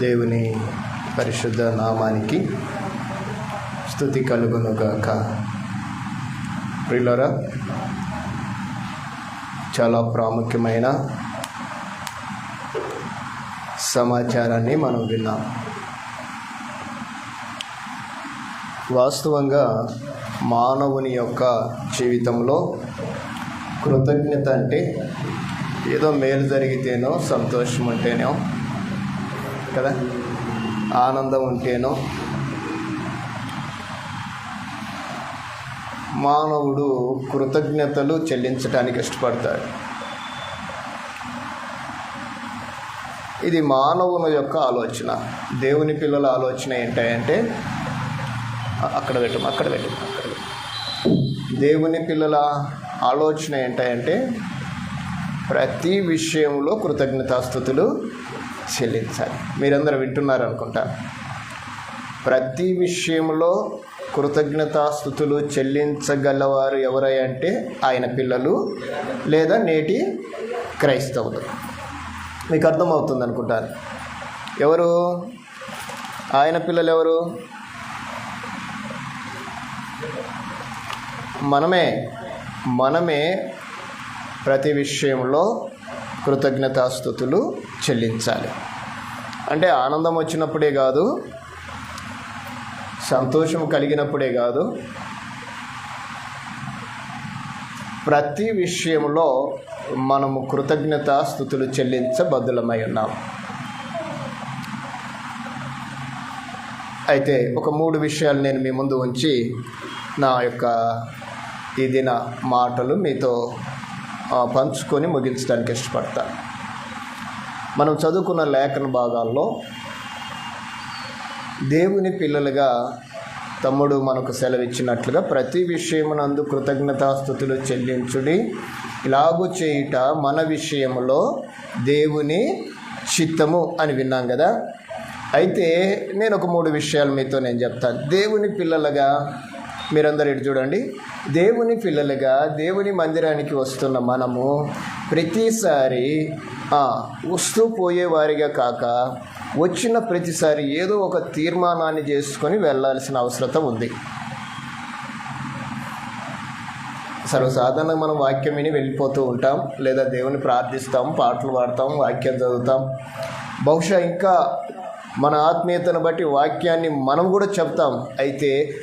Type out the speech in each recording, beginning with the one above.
దేవుని పరిశుద్ధ నామానికి స్థుతి కలుగునుగాక. ప్రిలరా చాలా ప్రాముఖ్యమైన సమాచారాన్ని మనం విన్నాం. వాస్తవంగా మానవుని యొక్క జీవితంలో కృతజ్ఞత అంటే ఏదో మేలు జరిగితేనో సంతోషం ఉంటేనో కదా? ఆనందం ఉంటేనో? మానవుడు కృతజ్ఞతలు చెల్లించడానికి ఇష్టపడతాడు. ఇది మానవుని యొక్క ఆలోచన. దేవుని పిల్లల ఆలోచన ఏంటంటే అక్కడ పెట్టు అక్కడ పెట్టు అక్కడ దేవుని పిల్లల ఆలోచన ఏంటంటే ప్రతి విషయంలో కృతజ్ఞతాస్థుతులు చెల్లించాలి. మీరందరూ వింటున్నారు అనుకుంటా ప్రతి విషయంలో కృతజ్ఞతాస్థుతులు చెల్లించగలవారు ఎవరై అంటే ఆయన పిల్లలు లేదా నేటి క్రైస్తవులు. మీకు అర్థమవుతుంది అనుకుంటాను ఎవరు? ఆయన పిల్లలు ఎవరు? మనమే. మనమే ప్రతి విషయంలో కృతజ్ఞతాస్థుతులు చెల్లించాలి. అంటే ఆనందం వచ్చినప్పుడే కాదు సంతోషం కలిగినప్పుడే కాదు ప్రతి విషయంలో మనము కృతజ్ఞతాస్థుతులు చెల్లించబద్దులమై ఉన్నాం. అయితే ఒక మూడు విషయాలు నేను మీ ముందు ఉంచి నా యొక్క ఈ దిన మాటలు మీతో పంచుకొని ముగించడానికి ఇష్టపడతాను. మనం చదువుకున్న లేఖన భాగాల్లో దేవుని పిల్లలుగా తమ్ముడు మనకు సెలవిచ్చినట్లుగా ప్రతి విషయమునందు కృతజ్ఞతాస్థుతులు చెల్లించుడి. ఇలాగు చేయుట మన విషయంలో దేవుని చిత్తము అని విన్నాం కదా. అయితే నేను ఒక మూడు విషయాలు మీతో నేను చెప్తాను. దేవుని పిల్లలుగా మీరందరూ ఇటు చూడండి. దేవుని పిల్లలుగా దేవుని మందిరానికి వస్తున్న మనము ప్రతిసారి వస్తూ పోయేవారిగా కాక వచ్చిన ప్రతిసారి ఏదో ఒక తీర్మానాన్ని చేసుకొని వెళ్ళాల్సిన అవసరం ఉంది. సర్వసాధారణంగా మనం వాక్యం విని వెళ్ళిపోతూ ఉంటాం లేదా దేవుని ప్రార్థిస్తాం పాటలు పాడతాం వాక్యం చదువుతాం. బహుశా ఇంకా మన ఆత్మీయతను బట్టి వాక్యాన్ని మనం కూడా చెప్తాం. అయితే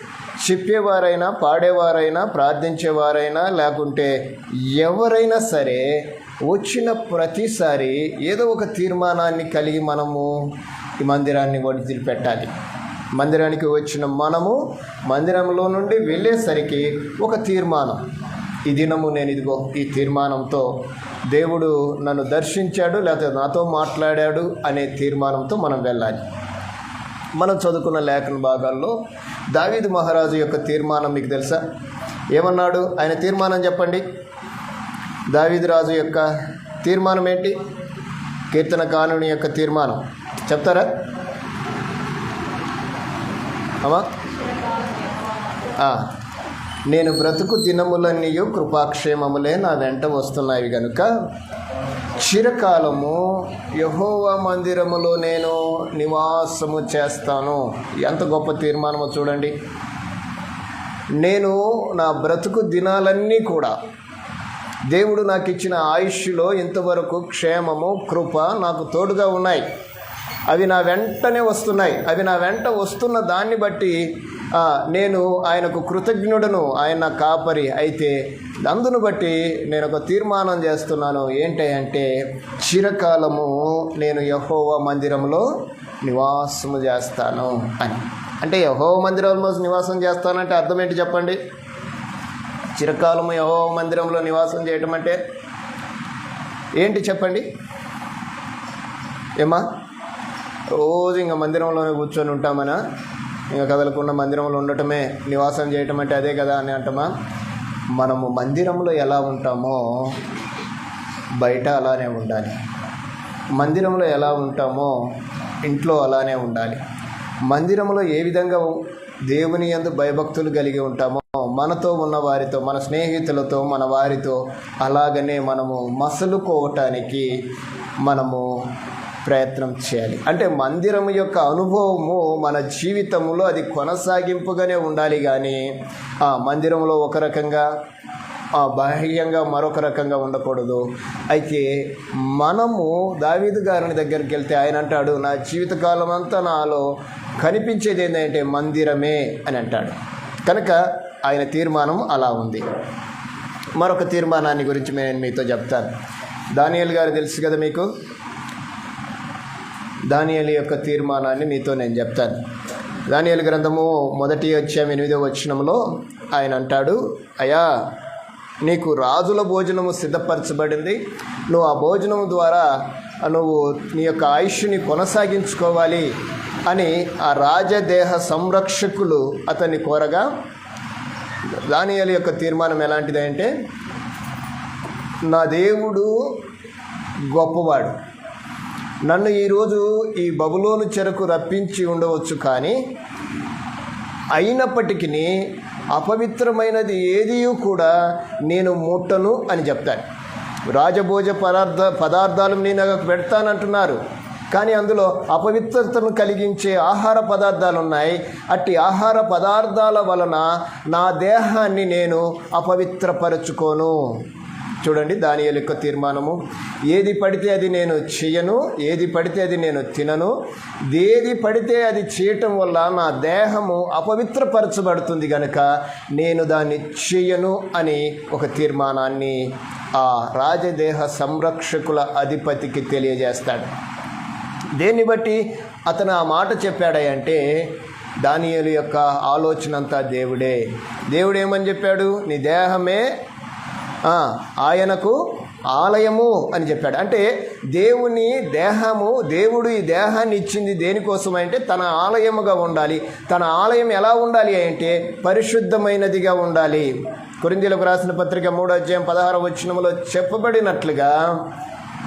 చెప్పేవారైనా పాడేవారైనా ప్రార్థించేవారైనా లేకుంటే ఎవరైనా సరే వచ్చిన ప్రతిసారి ఏదో ఒక తీర్మానాన్ని కలిగి మనము ఈ మందిరాన్ని వదిలిపెట్టాలి. మందిరానికి వచ్చిన మనము మందిరంలో నుండి వెళ్ళేసరికి ఒక తీర్మానం. ఈ దినము నేను ఇదిగో ఈ తీర్మానంతో దేవుడు నన్ను దర్శించాడు లేకపోతే నాతో మాట్లాడాడు అనే తీర్మానంతో మనం వెళ్ళాలి. మనం చదువుకున్న లేఖన భాగాల్లో దావీదు మహారాజు యొక్క తీర్మానం మీకు తెలుసా? ఏమన్నాడు? ఆయన తీర్మానం చెప్పండి. దావీదు రాజు యొక్క తీర్మానం ఏంటి? కీర్తన కానుని యొక్క తీర్మానం. చెప్తారా? అమ్మా. నేను బ్రతుకు దినములన్నీ కృపాక్షేమములే నా వెంట వస్తున్నాయి కనుక చిరకాలము యహోవా మందిరములో నేను నివాసము చేస్తాను. ఎంత గొప్ప తీర్మానమో చూడండి. నేను నా బ్రతుకు దినాలన్నీ కూడా దేవుడు నాకు ఇచ్చిన ఆయుష్లో ఇంతవరకు క్షేమము కృప నాకు తోడుగా ఉన్నాయి. అవి నా వెంటనే వస్తున్నాయి. అవి నా వెంట వస్తున్న దాన్ని బట్టి నేను ఆయనకు కృతజ్ఞుడను ఆయన కాపరి. అయితే అందును బట్టి నేను ఒక తీర్మానం చేస్తున్నాను. ఏంటి అంటే చిరకాలము నేను యహోవా మందిరంలో నివాసము చేస్తాను అని. అంటే యహోవ మందిరంలో నివాసం చేస్తానంటే అర్థం ఏంటి చెప్పండి? చిరకాలము యహోవ మందిరంలో నివాసం చేయటం అంటే ఏంటి చెప్పండి? ఏమా రోజు ఇంకా మందిరంలోనే కూర్చొని ఉంటామనా? ఇంకా కదలకుండా మందిరంలో ఉండటమే నివాసం చేయటం అంటే అదే కదా అని అంటమా? మనము మందిరంలో ఎలా ఉంటామో బయట అలానే ఉండాలి. మందిరంలో ఎలా ఉంటామో ఇంట్లో అలానే ఉండాలి. మందిరంలో ఏ విధంగా దేవుని యందు భయభక్తులు కలిగి ఉంటామో మనతో ఉన్న వారితో మన స్నేహితులతో మన వారితో అలాగనే మనము మసలుకోవటానికి మనము ప్రయత్నం చేయాలి. అంటే మందిరం యొక్క అనుభవము మన జీవితంలో అది కొనసాగింపుగానే ఉండాలి కానీ ఆ మందిరంలో ఒక రకంగా ఆ బాహ్యంగా మరొక రకంగా ఉండకూడదు. అయితే మనము దావీదు గారిని దగ్గరికి వెళ్తే ఆయన అంటాడు నా జీవితకాలం అంతా నాలో కనిపించేది ఏంటంటే మందిరమే అని అంటాడు. కనుక ఆయన తీర్మానం అలా ఉంది. మరొక తీర్మానాన్ని గురించి నేను మీతో చెప్తాను. దానియల్ గారు తెలుసు కదా మీకు? దానియల్ యొక్క తీర్మానాన్ని మీతో నేను చెప్తాను. దానియలు గ్రంథము మొదటి వచ్చాము ఎనిమిదో వచ్చినంలో ఆయన అంటాడు అయ్యా నీకు రాజుల భోజనము సిద్ధపరచబడింది. నువ్వు ఆ భోజనం ద్వారా నువ్వు నీ యొక్క ఆయుష్ని కొనసాగించుకోవాలి అని ఆ రాజదేహ సంరక్షకులు అతన్ని కోరగా దానియల్ యొక్క తీర్మానం ఎలాంటిదంటే నా దేవుడు గొప్పవాడు. నన్ను ఈరోజు ఈ బబులోను చెరకు రప్పించి ఉండవచ్చు కానీ అయినప్పటికీ అపవిత్రమైనది ఏదీ కూడా నేను ముట్టను అని చెప్తాను. రాజభోజ పదార్థ పదార్థాలు నేను పెడతానంటున్నారు. కానీ అందులో అపవిత్రతను కలిగించే ఆహార పదార్థాలు ఉన్నాయి. అట్టి ఆహార పదార్థాల వలన నా దేహాన్ని నేను అపవిత్రపరచుకోను. చూడండి దాని యొక్క తీర్మానము. ఏది పడితే అది నేను చేయను ఏది పడితే అది నేను తినను ఏది పడితే అది చేయటం వల్ల నా దేహము అపవిత్రపరచబడుతుంది కనుక నేను దాన్ని చేయను అని ఒక తీర్మానాన్ని ఆ రాజదేహ సంరక్షకుల అధిపతికి తెలియజేస్తాడు. దేన్ని బట్టి? అతను ఆ మాట చెప్పాడంటే దానియలు యొక్క ఆలోచన అంతా దేవుడే. దేవుడు ఏమని చెప్పాడు? నీ దేహమే ఆయనకు ఆలయము అని చెప్పాడు. అంటే దేవుని దేహము దేవుడు ఈ దేహాన్ని ఇచ్చింది దేనికోసం అంటే తన ఆలయముగా ఉండాలి. తన ఆలయం ఎలా ఉండాలి అంటే పరిశుద్ధమైనదిగా ఉండాలి. కొరిందీలకు రాసిన పత్రిక మూడో అధ్యాయం పదహారు వచ్చినములో చెప్పబడినట్లుగా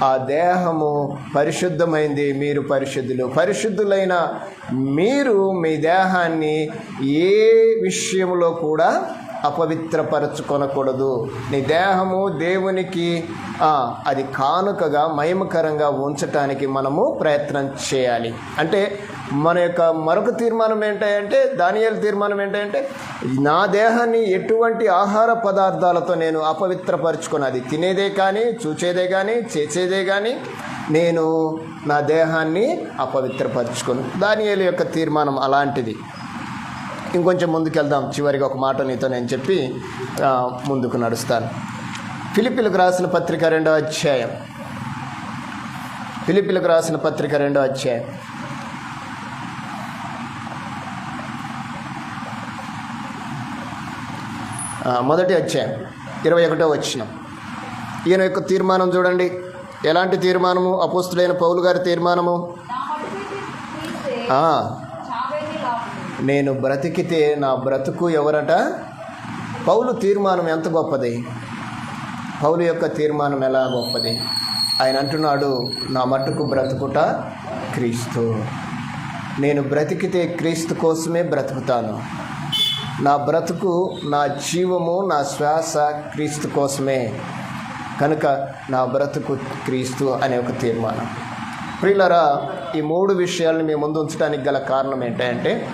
ఆ దేహము పరిశుద్ధమైంది మీరు పరిశుద్ధులు. పరిశుద్ధులైన మీరు మీ దేహాన్ని ఏ విషయంలో కూడా అపవిత్రపరచుకొనకూడదు. నీ దేహము దేవునికి అది కానుకగా మహిమకరంగా ఉంచటానికి మనము ప్రయత్నం చేయాలి. అంటే మన యొక్క మరొక తీర్మానం ఏంటంటే దానియాల తీర్మానం ఏంటంటే నా దేహాన్ని ఎటువంటి ఆహార పదార్థాలతో నేను అపవిత్రపరచుకున్నది తినేదే కానీ చూచేదే కానీ చేసేదే కానీ నేను నా దేహాన్ని అపవిత్రపరచుకుని. దానియాల యొక్క తీర్మానం అలాంటిది. ఇంకొంచెం ముందుకెళ్దాం. చివరిగా ఒక మాట నీతో నేను చెప్పి ముందుకు నడుస్తాను. ఫిలిపిలకు రాసిన పత్రిక రెండో అధ్యాయం. ఫిలిపిలకు రాసిన పత్రిక రెండో అధ్యాయం. మొదటి అధ్యాయం ఇరవై ఒకటో వచ్చిన ఈయన యొక్క తీర్మానం చూడండి. ఎలాంటి తీర్మానము? అపోస్తుడైన పౌలు గారి తీర్మానము నా మట్టుకైతే క్రీస్తే ఆ, చావేది లాభం నేను బ్రతికితే నా బ్రతుకు ఎవరట? పౌలు తీర్మానం ఎంత గొప్పది? పౌలు యొక్క తీర్మానం ఎలా గొప్పది? ఆయన అంటున్నాడు నా మట్టుకు బ్రతుకుట క్రీస్తు. నేను బ్రతికితే క్రీస్తు కోసమే బ్రతుకుతాను. నా బ్రతుకు నా జీవము నా శ్వాస క్రీస్తు కోసమే. కనుక నా బ్రతుకు క్రీస్తు అనే ఒక తీర్మానం. ప్రియులరా ఈ మూడు విషయాలను మీ ముందు ఉంచడానికి గల కారణం ఏంటంటే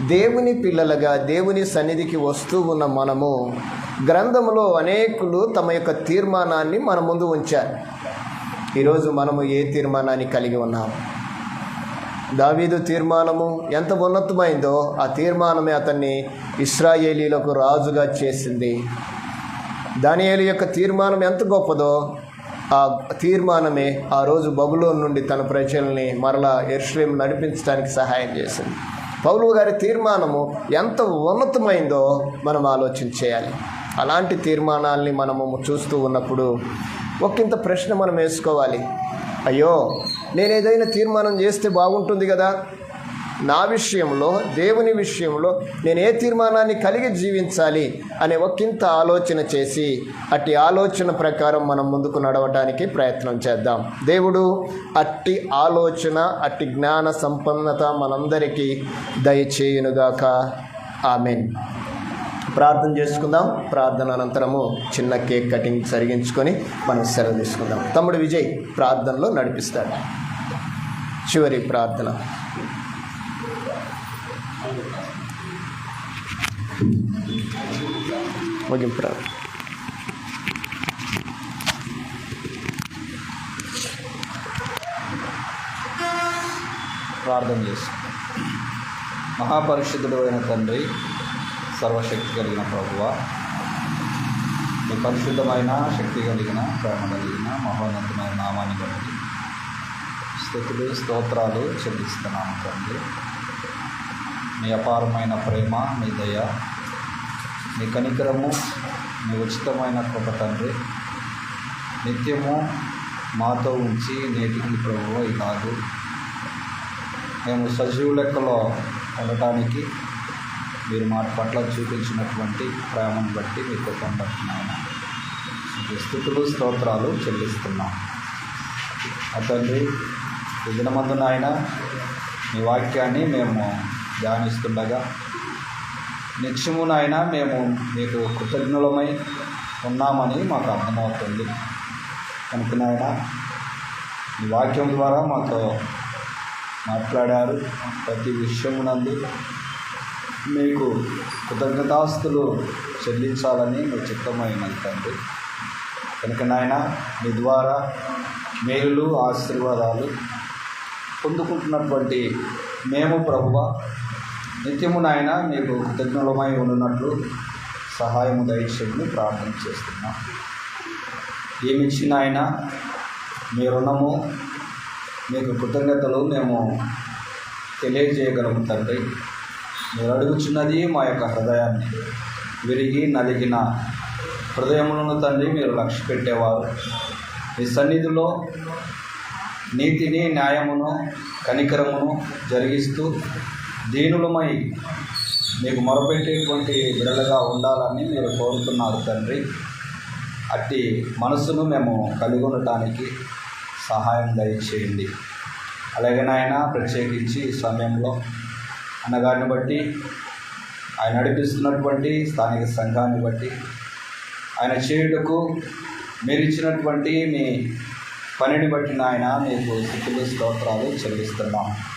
దేవుని పిల్లలుగా దేవుని సన్నిధికి వస్తూ ఉన్న మనము గ్రంథములో అనేకులు తమ యొక్క తీర్మానాన్ని మన ముందు ఉంచారు. ఈరోజు మనము ఏ తీర్మానాన్ని కలిగి ఉన్నాము దావీదు తీర్మానము ఎంత ఉన్నతమైందో ఆ తీర్మానమే అతన్ని ఇస్రాయేలీలకు రాజుగా చేసింది. దానియేలు యొక్క తీర్మానం ఎంత గొప్పదో ఆ తీర్మానమే ఆ రోజు బబులోన్ నుండి తన ప్రజల్ని మరలా ఎర్స్లేం నడిపించడానికి సహాయం చేసింది. పౌలు గారి తీర్మానము ఎంత ఉన్నతమైందో మనం ఆలోచన చేయాలి. అలాంటి తీర్మానాల్ని మనము చూస్తూ ఉన్నప్పుడు ఒకంత ప్రశ్న మనం వేసుకోవాలి. అయ్యో నేను ఏదైనా తీర్మానం చేస్తే బాగుంటుంది కదా? నా విషయంలో దేవుని విషయంలో నేను ఏ తీర్మానాన్ని కలిగి జీవించాలి అనే ఒకంత ఆలోచన చేసి అట్టి ఆలోచన ప్రకారం మనం ముందుకు నడవడానికి ప్రయత్నం చేద్దాం. దేవుడు అట్టి ఆలోచన అట్టి జ్ఞాన సంపన్నత మనందరికీ దయచేయునుగాక. ఆమెన్. ప్రార్థన చేసుకుందాం. ప్రార్థన అనంతరము చిన్న కేక్ కటింగ్ సరిగించుకొని మనం సెలవు తీసుకుందాం. తమ్ముడు విజయ్ ప్రార్థనలో నడిపిస్తాడు. చివరి ప్రార్థన. ముగింపు ప్రార్థన ప్రార్థన చేస్తాం. మహాపరిశుద్ధుడు అయిన తండ్రి సర్వశక్తి కలిగిన ప్రభువ మీ పరిశుద్ధమైన శక్తి కలిగిన ప్రేమ కలిగిన మహోన్నతమైన నామాన్ని కలిగి స్థుతులు స్తోత్రాలు చెల్లిస్తున్నాము తండ్రి. మీ అపారమైన ప్రేమ మీ దయ మీ కనికరము మీ ఉచితమైన కృప తండ్రి. నిత్యము మాతో ఉంచి నేటికి ప్రభువ ఇలాగు మేము సజీవ లెక్కలో ఉండటానికి మీరు మా పట్ల చూపించినటువంటి ప్రేమను బట్టి మీకు కొండ నాయన. స్థుతులు స్తోత్రాలు చెల్లిస్తున్నాం. అతండి తండ్రి నాయన మీ వాక్యాన్ని మేము ధ్యానిస్తుండగా నిత్యము నాయన మేము మీకు కృతజ్ఞులమై ఉన్నామని మాకు అర్థమవుతుంది. కనుక నాయన ఈ వాక్యం ద్వారా మాతో మాట్లాడారు. ప్రతి విషయమునందు మీకు కృతజ్ఞతాస్తులు చెల్లించాలని మీ చిత్తమైనది తండ్రి. కనుక నాయన మీ ద్వారా మేలు ఆశీర్వాదాలు పొందుకుంటున్నటువంటి మేము ప్రభువ నిత్యము నాయన మీకు కృతజ్ఞలమై ఉన్నట్లు సహాయము దయచేయమని ప్రార్థన చేస్తున్నాం. ఏమిచ్చిన ఆయన మీ రుణము మీకు కృతజ్ఞతలు మేము తెలియజేయగలము తండ్రి. మీరు అడుగుచున్నది మా యొక్క హృదయాన్ని విరిగి నలిగిన హృదయములను తండ్రి మీరు లక్ష్య పెట్టేవారు మీ సన్నిధిలో నీతిని న్యాయమును కనికరమును జరిగిస్తూ దీనులమై మీకు మొరపెట్టేటువంటి బిడలుగా ఉండాలని మీరు కోరుతున్నారు తండ్రి. అట్టి మనసును మేము కలిగి ఉండటానికి సహాయం దయచేయండి. అలాగే నాయన ప్రత్యేకించి ఈ సమయంలో అన్నగారిని బట్టి ఆయన నడిపిస్తున్నటువంటి స్థానిక సంఘాన్ని బట్టి ఆయన చేయుటకు మీరు ఇచ్చినటువంటి మీ పనిని బట్టి నాయన మీకు స్థితులు స్తోత్రాలు చెల్లిస్తున్నాం.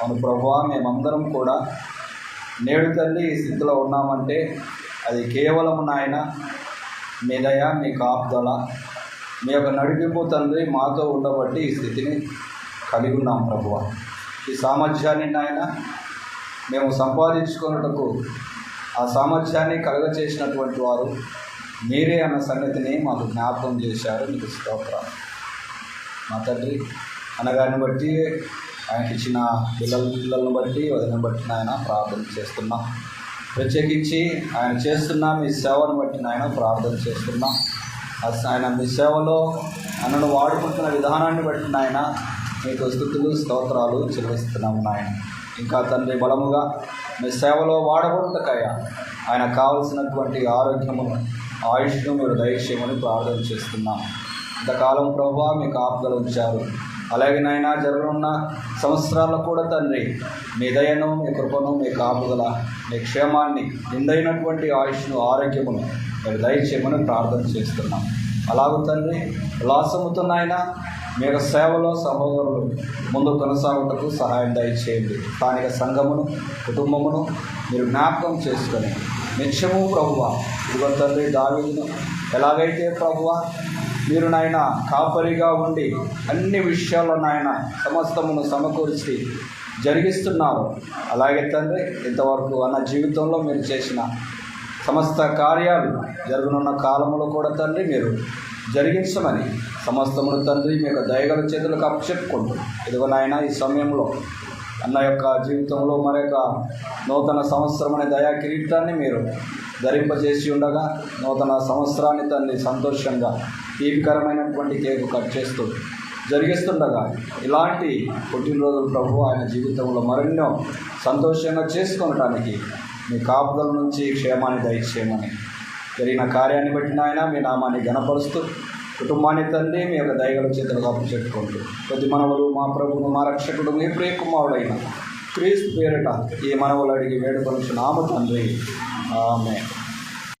అవును ప్రభు మేమందరం కూడా నేడు తల్లి ఈ స్థితిలో ఉన్నామంటే అది కేవలం నాయన మీ దయ మీ కాపుదల మీ యొక్క నడిపింపు తండ్రి మాతో ఉండబట్టి ఈ స్థితిని కలిగి ఉన్నాం ప్రభువ ఈ సామర్థ్యాన్ని నాయన మేము సంపాదించుకున్నటకు ఆ సామర్థ్యాన్ని కలగచేసినటువంటి వారు మీరే అన్న సంగతిని మాకు జ్ఞాపకం చేశారు. మీకు స్తోత్రాలు మా తండ్రి అన్నగారిని బట్టి ఆయనకి ఇచ్చిన పిల్లల పిల్లలను బట్టి వదిలిని బట్టి నాయన ప్రార్థన చేస్తున్నాం. ప్రత్యేకించి ఆయన చేస్తున్న మీ సేవను బట్టి నాయన ప్రార్థన చేస్తున్నాం. ఆయన మీ సేవలో ఆయనను వాడుకుంటున్న విధానాన్ని బట్టి నాయన మీకు స్థుతులు స్తోత్రాలు చెల్లిస్తున్నాము నాయన. ఇంకా తండ్రి బలముగా మీ సేవలో వాడబడుటకయ్య ఆయన కావలసినటువంటి ఆరోగ్యమును ఆయుష్ను మీరు దయచేయమని ప్రార్థన చేస్తున్నాను ఇంతకాలం ప్రభు మీ కాపుదల ఉంచారు. అలాగే నాయన జరగనున్న సంవత్సరాల్లో కూడా తండ్రి మీ దయను మీ కృపను మీ కాపుదల మీ క్షేమాన్ని నిందైనటువంటి ఆయుష్ను ఆరోగ్యమును మీరు దయచేయమని ప్రార్థన చేస్తున్నాం. అలాగే తండ్రి ఉల్లాసముతో నాయన మీ యొక్క సేవలో సహోదరులు ముందు కొనసాగుటకు సహాయం దయచేయండి. స్థానిక సంఘమును కుటుంబమును మీరు జ్ఞాపకం చేసుకొని నిత్యము ప్రభువ ఇదిగో తండ్రి దావీదును ఎలాగైతే ప్రభువ మీరు నాయన కాపరిగా ఉండి అన్ని విషయాల్లో నాయన సమస్తమును సమకూర్చి జరిగిస్తున్నారు. అలాగే తండ్రి ఇంతవరకు అన్న జీవితంలో మీరు చేసిన సమస్త కార్యాలు జరగనున్న కాలంలో కూడా తండ్రి మీరు జరిగించమని సమస్తమును తండ్రి మీ యొక్క దయగల చేతులకు అప్పచెప్పుకుంటూ ఇదిగో నాయన ఈ సమయంలో అన్న యొక్క జీవితంలో మరొక నూతన సంవత్సరం అనే దయా కిరీటాన్ని మీరు ధరింపజేసి ఉండగా నూతన సంవత్సరాన్ని తన్ని సంతోషంగా తీపికరమైనటువంటి కేకు కట్ చేస్తూ జరిగిస్తుండగా ఇలాంటి పుట్టినరోజులు ప్రభు ఆయన జీవితంలో మరెన్నో సంతోషంగా చేసుకొనడానికి మీ కాపుదల నుంచి క్షేమాన్ని దయచేయమని జరిగిన కార్యాన్ని బట్టిన ఆయన మీ నామాన్ని గణపరుస్తూ కుటుంబాన్ని తండ్రి మీ యొక్క దయగల చేతులు కాపు చెప్పుకుంటూ కొద్ది మనవలు మా ప్రభువు మా రక్షకుడు మీ ప్రియ క్రీస్తు పేరట ఈ మనవలు అడిగి వేడుకొనిచున్నాము తండ్రి ఆమె